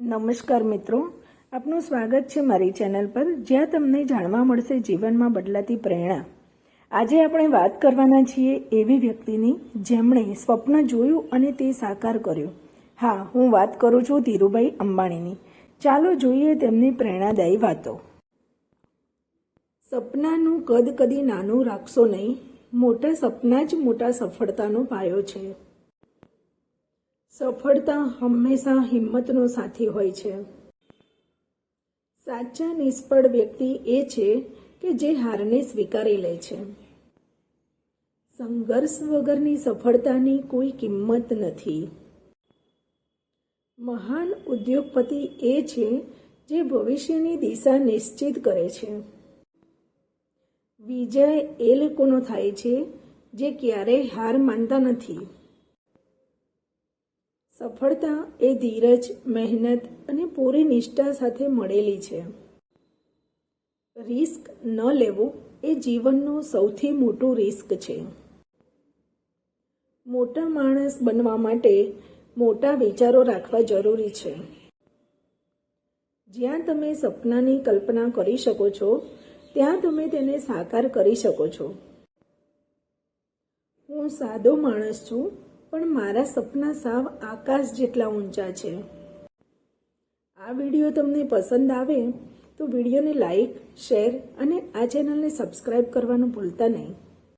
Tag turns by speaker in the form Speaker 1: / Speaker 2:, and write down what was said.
Speaker 1: નમસ્કાર મિત્રો. આપનું સ્વાગત છે મારી ચેનલ પર, જ્યાં તમને જાણવા મળશે જીવનમાં બદલાતી પ્રેરણા. આજે આપણે વાત કરવાના છીએ એવી વ્યક્તિની જેમણે સ્વપ્ન જોયું અને તે સાકાર કર્યું. હા, હું વાત કરું છું ધીરુભાઈ અંબાણીની. ચાલો જોઈએ તેમની પ્રેરણાદાયી વાતો. સપનાનું કદ કદી નાનું રાખશો નહીં. મોટા સપના જ મોટા સફળતાનો પાયો છે. સફળતા હંમેશા હિંમતનો સાથી હોય છે. સાચા નિષ્ફળ વ્યક્તિ એ છે કે જે હારને સ્વીકારી લે છે. સંઘર્ષ વગરની સફળતાની કોઈ કિંમત નથી. મહાન ઉદ્યોગપતિ એ છે જે ભવિષ્યની દિશા નિશ્ચિત કરે છે. વિજય એ લોકોનો થાય છે જે ક્યારેય હાર માનતા નથી. સફળતા એ ધીરજ, મહેનત અને પૂરી નિષ્ઠા સાથે મળેલી છે. રિસ્ક ન લેવું એ જીવનનું સૌથી મોટું રિસ્ક છે. મોટા માણસ બનવા માટે મોટા વિચારો રાખવા જરૂરી છે. જ્યાં તમે સપનાની કલ્પના કરી શકો છો, ત્યાં તમે તેને સાકાર કરી શકો છો. હું સાદો માણસ છું પણ મારા સપના સાવ આકાશ જેટલા ઊંચા છે. આ વીડિયો તમને પસંદ આવે તો વિડીયોને લાઈક, શેર અને આ ચેનલને સબસ્ક્રાઈબ કરવાનું ભૂલતા નહીં.